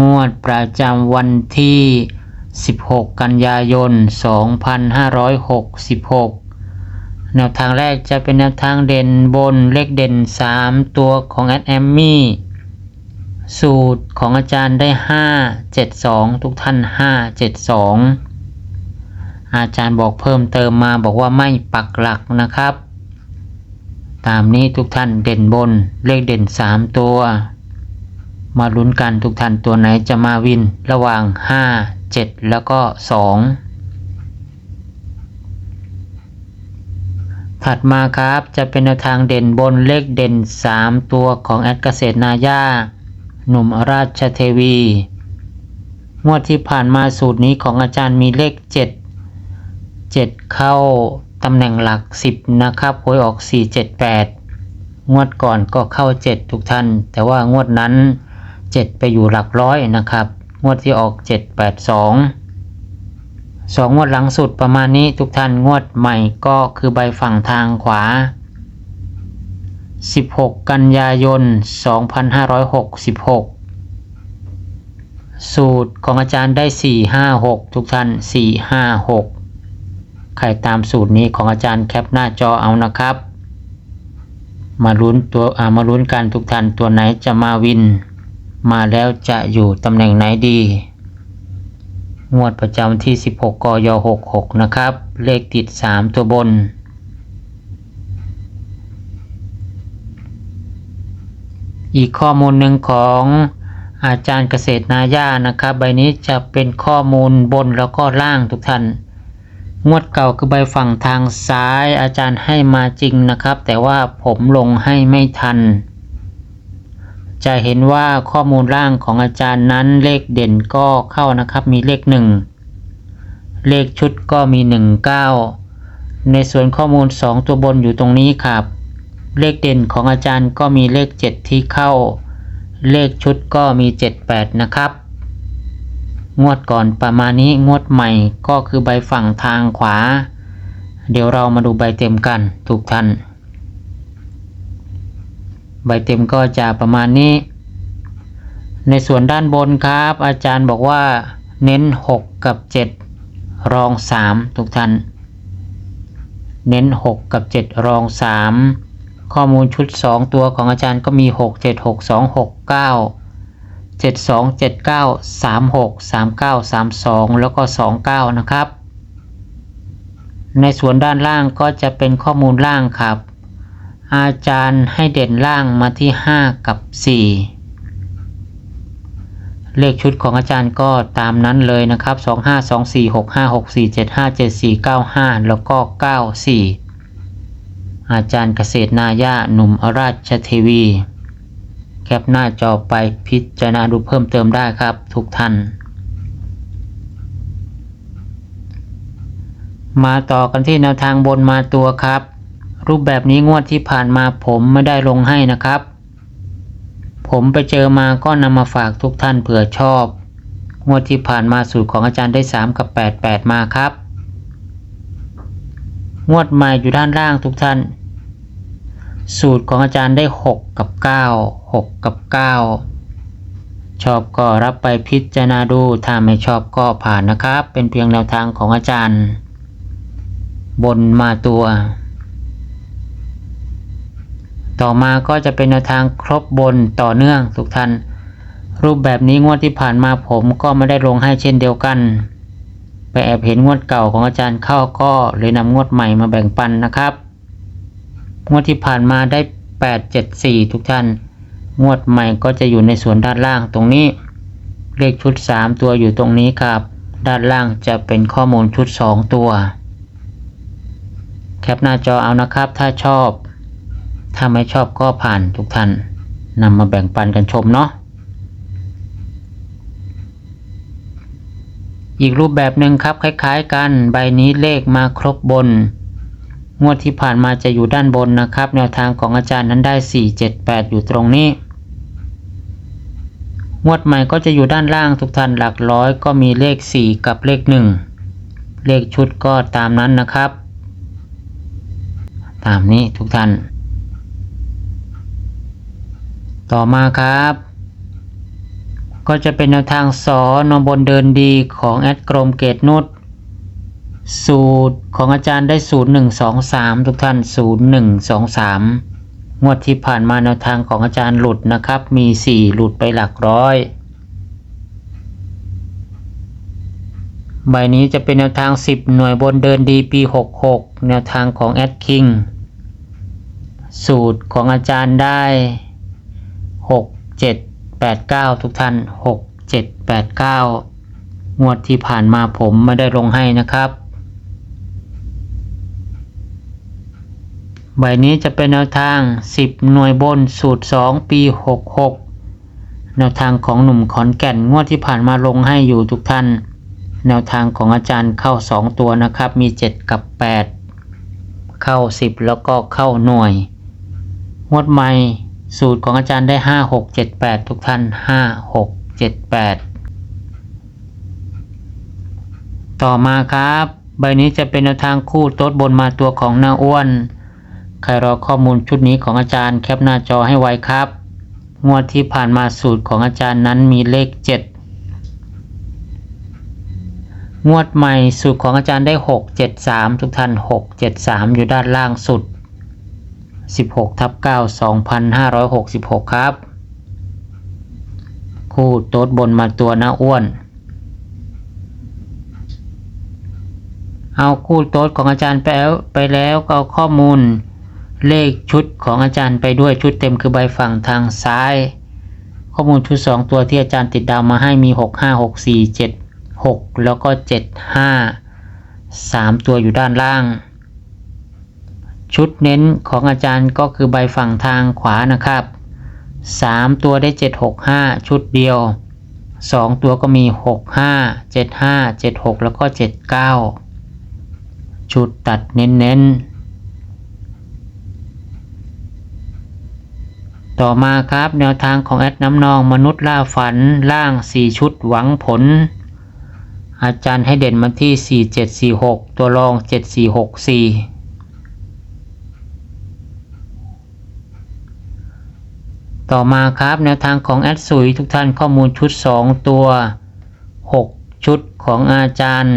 งวดประจำวันที่ 16 กันยายน 2566 แนวทางแรกจะเป็นแนวทางเด่นบนเลขเด่น 3 ตัวของแอดแอมมี่สูตรของอาจารย์ได้ 5 7 2 ทุกท่าน 5 7 2 อาจารย์บอกเพิ่มเติมมาบอกว่าไม่ปักหลักนะครับ ตามนี้ทุกท่านเด่นบนเลขเด่น 3 ตัว มาลุ้นกันทุกท่านตัวไหนจะมาวินระหว่าง 5 7 แล้วก็ 2 ถัดมาครับจะเป็นแนวทางเด่นบนเลขเด่น 3 ตัวของแอดเกษตรนาย่าหนุ่มราชเทวี งวดที่ผ่านมาสูตรนี้ของอาจารย์มีเลข 7 7 เข้าตำแหน่งหลัก 10 นะครับหวยออก 478 งวดก่อนก็เข้า 7 ทุกท่าน แต่ว่างวดนั้น 7 ไปอยู่หลักร้อยนะครับ งวดที่ออก 782สองงวดหลังสุดประมาณนี้ทุกท่านงวดใหม่ก็คือใบฝั่งทางขวา 16 กันยายน 2566 สูตรของอาจารย์ได้ 456 ทุกท่าน 456 ใครตามสูตรนี้ของอาจารย์แคปหน้าจอเอานะครับ มาลุ้นตัวมาลุ้นกันทุกท่านตัวไหนจะมาวิน มาแล้วจะอยู่ตำแหน่งไหนดี งวดประจำที่ 16 กย 66 นะครับ เลขติด 3 ตัวบน อีกข้อมูลหนึ่งของอาจารย์เกษตรนาย่านะครับ ใบนี้จะเป็นข้อมูลบนแล้วก็ล่างทุกท่านงวดเก่าคือใบฝั่งทางซ้ายอาจารย์ให้มาจริงนะครับ แต่ว่าผมลงให้ไม่ทัน จะเห็นว่าข้อมูลล่างของอาจารย์นั้นเลขเด่นก็เข้านะครับมีเลขหนึ่งเลขชุดก็มีหนึ่งเก้าในส่วนข้อมูล 2 ตัวบนอยู่ตรงนี้ครับ เลขเด่นของอาจารย์ก็มีเลข 7 ที่เข้า เลขชุดก็มี 78 นะครับ งวดก่อนประมาณนี้งวดใหม่ก็คือใบฝั่งทางขวา เดี๋ยวเรามาดูใบเต็มกันทุกท่าน ใบเต็มก็จะประมาณนี้ ในส่วนด้านบนครับ อาจารย์บอกว่าเน้น 6 กับ 7 รอง 3 ทุกท่าน เน้น 6 กับ 7 รอง 3 ข้อมูลชุด 2 ตัวของอาจารย์ก็มี 6 7 6 2 6 9 7 2 7 9 3 6 3 9 3 2 แล้วก็ 29 นะครับ ในส่วนด้านล่างก็จะเป็นข้อมูลล่างครับ อาจารย์ให้เด่นล่างมาที่ 5 กับ 4 เลขชุดของอาจารย์ก็ตามนั้นเลยนะครับ 2 5 2 4 6 5 6 4 7 5 7 4 9 5 แล้วก็ 94 อาจารย์เกษตรนายาหนุ่มอราชเทวี แคปหน้าจอไปพิจารณาดูเพิ่มเติมได้ครับ ทุกท่านมาต่อกันที่แนวทางบนมาตัวครับ รูปแบบนี้งวดที่ผ่านมาผมไม่ได้ลงให้นะครับ ผมไปเจอมาก็นำมาฝากทุกท่านเผื่อชอบ งวดที่ผ่านมาสูตรของอาจารย์ได้ 3 กับ 8 8 มาครับ งวดใหม่อยู่ด้านล่างทุกท่าน สูตรของอาจารย์ได้ 6 กับ 9 6 กับ 9 ชอบก็รับไปพิจารณาดู ถ้าไม่ชอบก็ผ่านนะครับ เป็นเพียงแนวทางของอาจารย์ บนมาตัว ต่อมาก็จะเป็นแนวทางครบบนต่อเนื่องทุกท่าน รูปแบบนี้งวดที่ผ่านมาผมก็ไม่ได้ลงให้เช่นเดียวกัน ไปแอบเห็นงวดเก่าของอาจารย์เข้าก็เลยนำงวดใหม่มาแบ่งปันนะครับ งวดที่ผ่านมาได้ 8 7 4 ทุกท่าน งวดใหม่ก็จะอยู่ในส่วนด้านล่างตรงนี้ เลขชุด 3 ตัวอยู่ตรงนี้ครับ ด้านล่างจะเป็นข้อมูลชุด 2 ตัว แคปหน้าจอเอานะครับถ้าชอบ ถ้าไม่ชอบก็ผ่านทุกท่านนำมาแบ่งปันกันชมเนาะอีกรูปแบบหนึ่งครับคล้าย ๆ กันใบนี้เลขมาครบบน งวดที่ผ่านมาจะอยู่ด้านบนนะครับ แนวทางของอาจารย์นั้นได้ 4 7 8 อยู่ตรงนี้ งวดใหม่ก็จะอยู่ด้านล่างทุกท่านหลักร้อยก็มีเลข 4 กับเลข 1 เลขชุดก็ตามนั้นนะครับ ตามนี้ทุกท่าน ต่อมาครับ ก็จะเป็นแนวทางสอนบนเดินดีของแอดกรมเกตนุชสูตรของอาจารย์ได้ 0123 ทุกท่าน 0123 งวดที่ผ่านมาแนวทางของอาจารย์หลุดนะครับ มี 4 หลุดไปหลักร้อย ใบนี้จะเป็นแนวทาง 10 หน่วยบนเดินดีปี 66 แนวทางของแอดคิง สูตรของอาจารย์ได้ 6 7 8 9 ทุกท่าน 6 7 8 9 งวดที่ผ่านมาผมไม่ได้ลงให้นะครับ ใบนี้จะเป็นแนวทาง 10 หน่วยบนสูตร 2 ปี 66 แนวทางของหนุ่มขอนแก่นงวดที่ผ่านมาลงให้อยู่ทุกท่าน แนวทางของอาจารย์เข้า 2 ตัวนะครับ มี 7 กับ 8 เข้า 10 แล้วก็เข้าหน่วย งวดใหม่ สูตรของอาจารย์ได้ 5 6 7 8 ทุกท่าน 5 6 7 8 ต่อมาครับ ใบนี้จะเป็นแนวทางคู่โต๊ดบนมาตัวของหน้าอ้วน ใครรอข้อมูลชุดนี้ของอาจารย์แคปหน้าจอให้ไวครับ งวดที่ผ่านมาสูตรของอาจารย์นั้นมีเลข 7 งวดใหม่สูตรของอาจารย์ได้ 6 7 3 ทุกท่าน 6 7 3 อยู่ด้านล่างสุด 16ทับ9 2566 ครับ คู่โต๊ดบนมาตัวหน้าอ้วน เอาคู่โต๊ดของอาจารย์ไปแล้วไปแล้วก็เอาข้อมูลเลขชุดของอาจารย์ไปด้วยชุดเต็มคือใบฝั่งทางซ้าย ข้อมูลชุด 2 ตัวที่อาจารย์ติดดาวมาให้มี 6 5 6 4 7 6 แล้วก็ 7 5 3 ตัวอยู่ด้านล่าง ชุดเน้นของอาจารย์ก็คือใบฝั่งทางขวานะครับ 3 ตัวได้ 7 6 5 ชุดเดียว 2 ตัวก็มี 6 5 7 5 7 6 แล้วก็ 7 9 ชุดตัดเน้นๆ ต่อมาครับแนวทางของแอดน้ำนองมนุษย์ล่าฝันล่าง 4 ชุดหวังผล อาจารย์ให้เด่นมาที่ 4746 ตัวรอง 7464 ต่อมาครับแนวทางของแอดสุยทุกท่านข้อมูลชุด 2 ตัว 6 ชุดของอาจารย์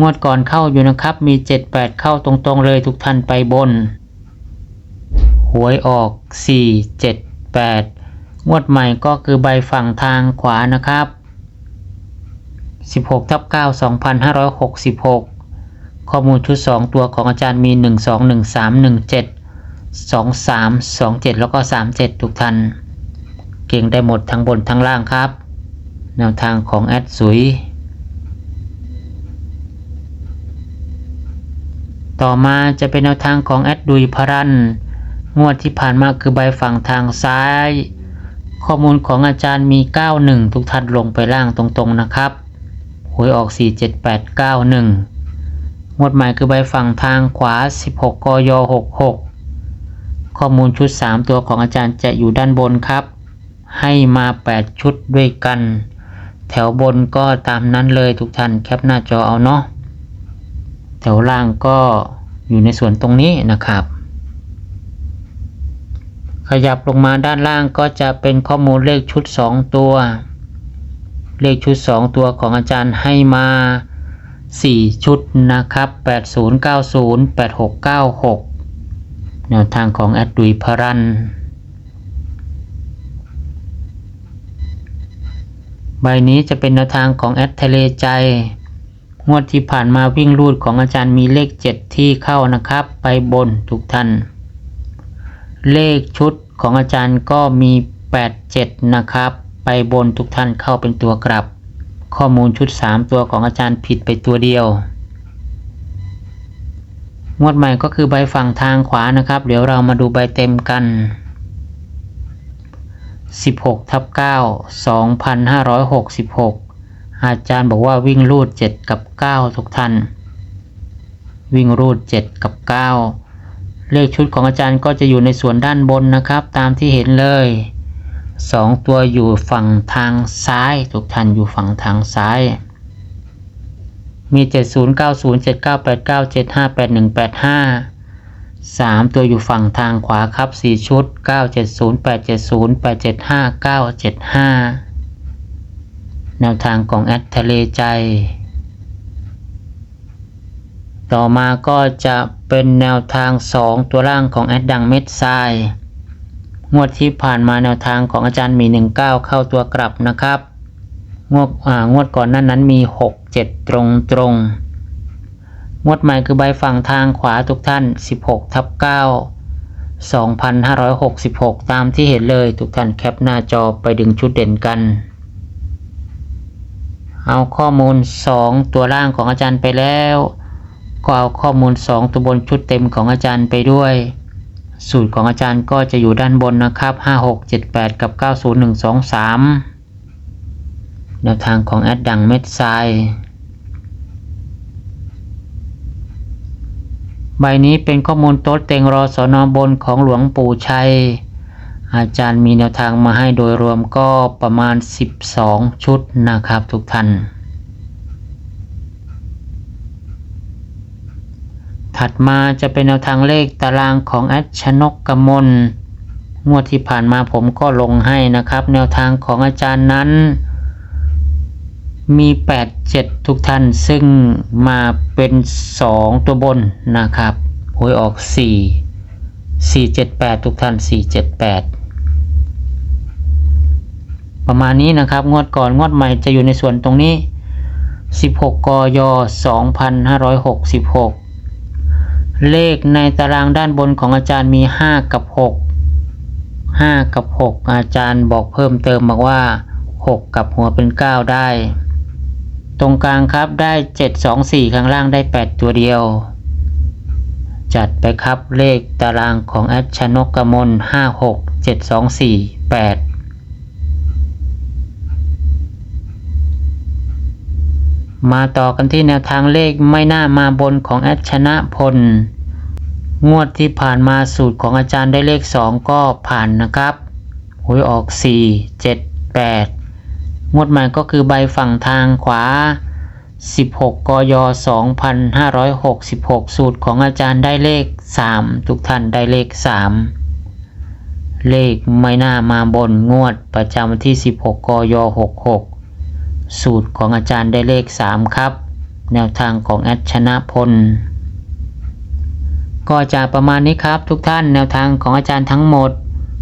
งวดก่อนเข้าอยู่นะครับ มี 78 เข้าตรงๆเลยทุกท่านไปบน หวยออก 4 7 8 งวดใหม่ก็คือใบฝั่งทางขวานะครับ 16ทับ9 2566 ข้อมูลชุด 2 ตัวของอาจารย์มี 1 2 1 3 1 7 2 3 2 7แล้วก็3 7ทุกท่านเก่งได้หมดทั้งบนทั้งล่างครับ แนวทางของแอดสุย ต่อมาจะเป็นแนวทางของแอดดุยพรันงวดที่ผ่านมาคือใบฝั่งทางซ้าย ข้อมูลของอาจารย์มี 91 ทุกท่านลงไปล่างตรงๆนะครับหวยออก 47891 งวดใหม่คือใบฝั่งทางขวา 16กย66 ข้อมูลชุด 3 ตัวของอาจารย์จะอยู่ด้านบนครับ ให้มา 8 ชุดด้วยกัน แถวบนก็ตามนั้นเลยทุกท่านแคปหน้าจอเอาเนาะแถวล่างก็อยู่ในส่วนตรงนี้นะครับ ขยับลงมาด้านล่างก็จะเป็นข้อมูลเลขชุด 2 ตัว เลขชุด 2 ตัวของอาจารย์ให้มา 4 ชุดนะครับ 8090 8696 แนวทางของแอดดุยพรันใบนี้จะเป็นแนวทางของแอดทะเลใจ งวดที่ผ่านมาวิ่งรูดของอาจารย์มีเลข 7 ที่เข้านะครับ ไปบนทุกท่าน เลขชุดของอาจารย์ก็มี 87 นะครับ ไปบนทุกท่านเข้าเป็นตัวกลับ ข้อมูลชุด 3 ตัวของอาจารย์ผิดไปตัวเดียว งวดใหม่ก็คือใบฝั่งทางขวานะครับ เดี๋ยวเรามาดูใบเต็มกัน 16ทับ9 2566 อาจารย์บอกว่าวิ่งรูดเจ็ดกับเก้าทุกท่าน วิ่งรูดเจ็ดกับเก้าเลขชุดของอาจารย์ก็จะอยู่ในส่วนด้านบนนะครับ ตามที่เห็นเลยสองตัวอยู่ฝั่งทางซ้าย ทุกท่านอยู่ฝั่งทางซ้าย มี 70 90 79 89 75 81 85 3 ตัวอยู่ฝั่งทางขวาครับ 4 ชุด 970 870 875 975 แนวทางของแอดทะเลใจ ต่อมาก็จะเป็นแนวทาง 2 ตัวล่างของแอดดังเม็ดทรายงวดที่ผ่านมาแนวทางของอาจารย์มี 19 เข้าตัวกลับนะครับ งวดงวดก่อนนั้นนั้นมี 6 7 ตรงตรงงวดใหม่คือใบฝั่งทางขวาทุกท่าน 16ทับ9 2566 ตามที่เห็นเลยทุกท่านแคปหน้าจอไปดึงชุดเด่นกัน เอาข้อมูล 2 ตัวล่างของอาจารย์ไปแล้ว ก็เอาข้อมูล 2 ตัวบนชุดเต็มของอาจารย์ไปด้วย สูตรของอาจารย์ก็จะอยู่ด้านบนนะครับ 5678 กับ 90123 แนวทางของแอดดังเม็ดทรายใบนี้เป็นข้อมูลโต๊ดเต็งรอสอนอบนของหลวงปู่ชัย อาจารย์มีแนวทางมาให้โดยรวมก็ประมาณ 12 ชุดนะครับทุกท่าน ถัดมาจะเป็นแนวทางเลขตารางของแอดชนกกมลงวดที่ผ่านมาผมก็ลงให้นะครับ แนวทางของอาจารย์นั้น มี 8 7 ทุกท่าน ซึ่งมาเป็น 2 ตัวบนนะครับหวยออก 4 4 7 8 ทุกท่าน 4 7 8 ประมาณนี้นะครับ งวดก่อนงวดใหม่จะอยู่ในส่วนตรงนี้ 16 กย 2566 เลขในตารางด้านบนของอาจารย์มี 5 กับ 6 5 กับ 6 อาจารย์บอกเพิ่มเติมบอกว่า 6 กับหัวเป็น 9 ได้ ตรงกลางครับได้ 7 2 4 ข้างล่างได้ 8 ตัวเดียว จัดไปครับเลขตารางของแอดชนกกมล5 6 7 2 4 8มาต่อกันที่แนวทางเลขไม่น่ามาบนของแอดชนะพล งวดที่ผ่านมาสูตรของอาจารย์ได้เลข 2 ก็ผ่านนะครับหวยออก 4 7 8 งวดใหม่ก็คือใบฝั่งทางขวา 16 กย 2566 สูตรของอาจารย์ได้เลข 3 ทุกท่านได้เลข 3 เลขไม่น่ามาบนงวดประจำวันที่ 16 กย 66 สูตรของอาจารย์ได้เลข 3 ครับ แนวทางของแอดชนะพลก็จะประมาณนี้ครับทุกท่านแนวทางของอาจารย์ทั้งหมด